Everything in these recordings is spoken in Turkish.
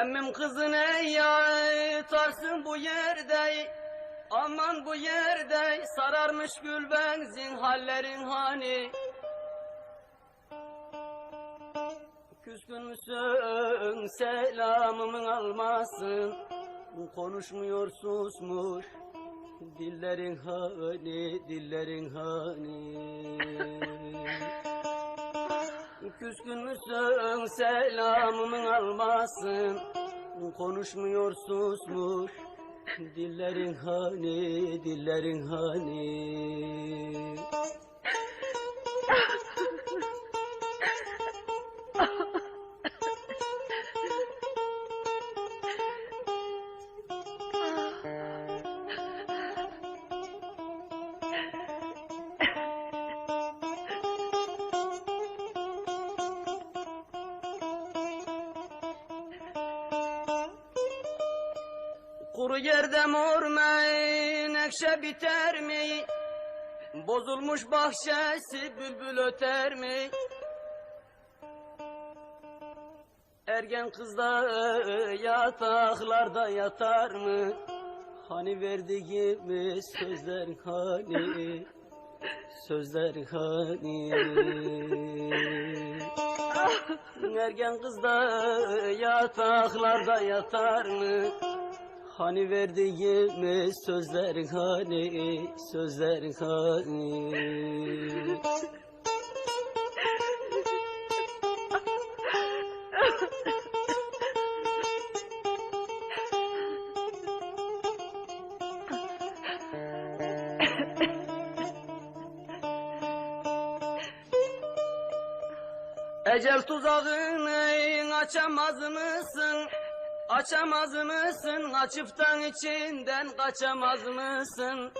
Emmim kızını yatarsın bu yerde Aman bu yerde sararmış gül benzin hallerin hani. Küskün müsün selamımın almasın Konuşmuyor susmuş Dillerin hani, dillerin hani Küskün müsün selamımın almasın Konuşmuyor susmuş. Dillerin hani, dillerin hani Kuru yerde mor menekşe biter mi? Bozulmuş bahçesi bülbül öter mi? Ergen kız da yataklarda yatar mı? Hani verdiğimiz sözler hani? Sözler hani? Ergen kız da yataklarda yatar mı? Hani verdiğimiz sözler hani, sözler hani. Ecel tuzağını açamaz mısın? Açamaz mısın? Açıptan içinden kaçamaz mısın?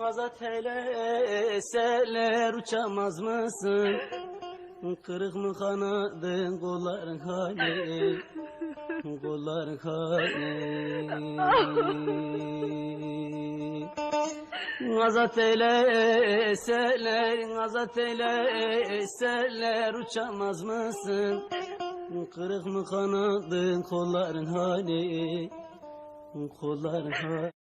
Azat eyleseler uçamaz mısın? Kırık mı kanadın kolların hani? Kolların hani? Azat eyleseler, azat eyleseler uçamaz mısın? Kırık mı kanadın kolların hani? Kolların hani?